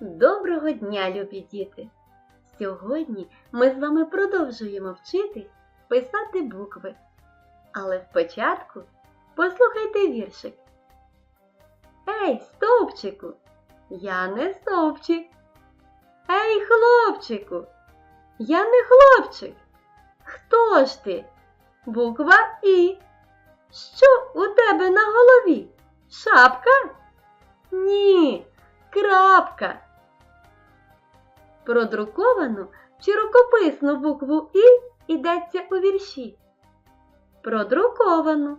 Доброго дня, любі діти! Сьогодні ми з вами продовжуємо вчитись писати букви. Але спочатку послухайте віршик. Ей, стовпчику, я не стовпчик. Ей, хлопчику, я не хлопчик. Хто ж ти? Буква І. Що у тебе на голові? Шапка? Ні, крапка. Про друковану чи рукописну букву І йдеться у вірші. Про друковану.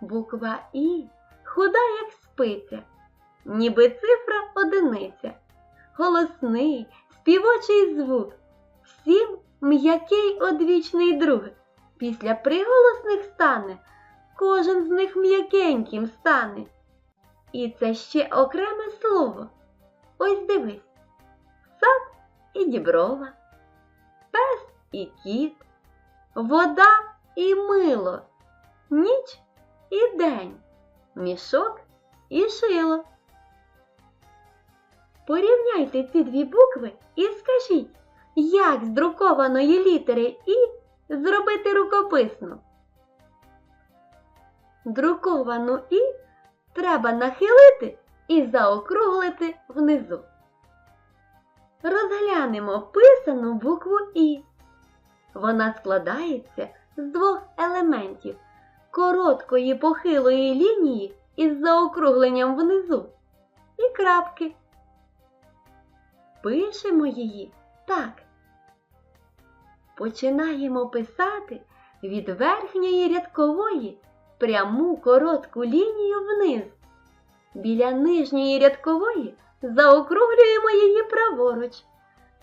Буква І худа, як спиця, ніби цифра одиниця, голосний, співочий звук, всім м'який одвічний друг. Після приголосних стане, кожен з них м'якеньким стане. І це ще окреме слово. Ось дивись. І діброва, пес і кіт, вода і мило, ніч і день, мішок і шило. Порівняйте ці дві букви і скажіть, як з друкованої літери І зробити рукописну. Друковану І треба нахилити і заокруглити внизу. Розглянемо писану букву І. Вона складається з двох елементів короткої похилої лінії із заокругленням внизу і крапки. Пишемо її так. Починаємо писати від верхньої рядкової пряму коротку лінію вниз. Біля нижньої рядкової заокруглюємо її праворуч.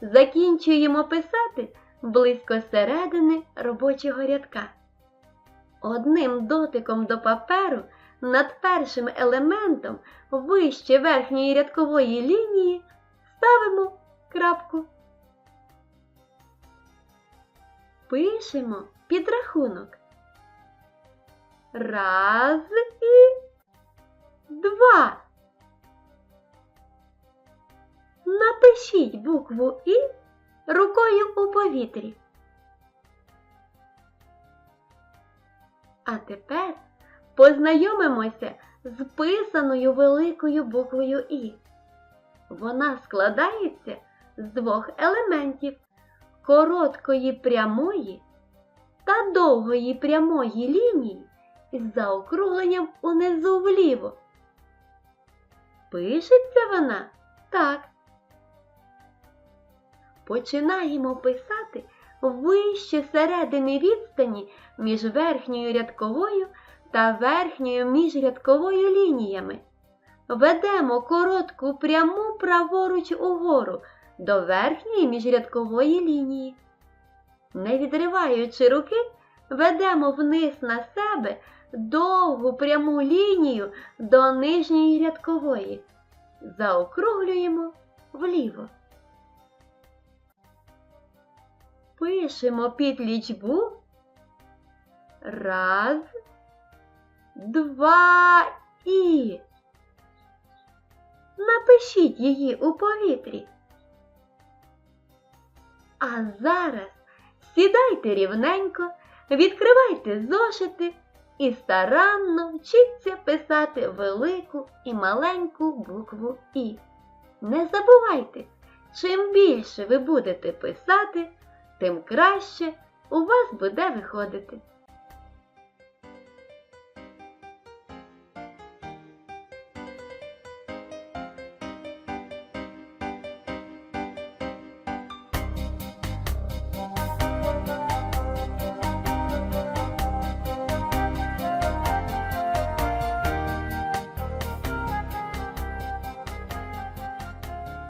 Закінчуємо писати близько середини робочого рядка. Одним дотиком до паперу над першим елементом вище верхньої рядкової лінії ставимо крапку. Пишемо підрахунок. Раз і два. Напишіть букву І рукою у повітрі. А тепер познайомимося з писаною великою буквою І. Вона складається з двох елементів короткої прямої та довгої прямої лінії із заокругленням унизу вліво. Пишеться вона так. Починаємо писати вище середини відстані між верхньою рядковою та верхньою міжрядковою лініями. Ведемо коротку пряму праворуч угору до верхньої міжрядкової лінії. Не відриваючи руки, ведемо вниз на себе довгу пряму лінію до нижньої рядкової. Заокруглюємо вліво. Пишемо під лічбу. Раз, два і. Напишіть її у повітрі. А зараз сідайте рівненько, відкривайте зошити і старанно вчіться писати велику і маленьку букву І. Не забувайте, чим більше ви будете писати, тим краще у вас буде виходити.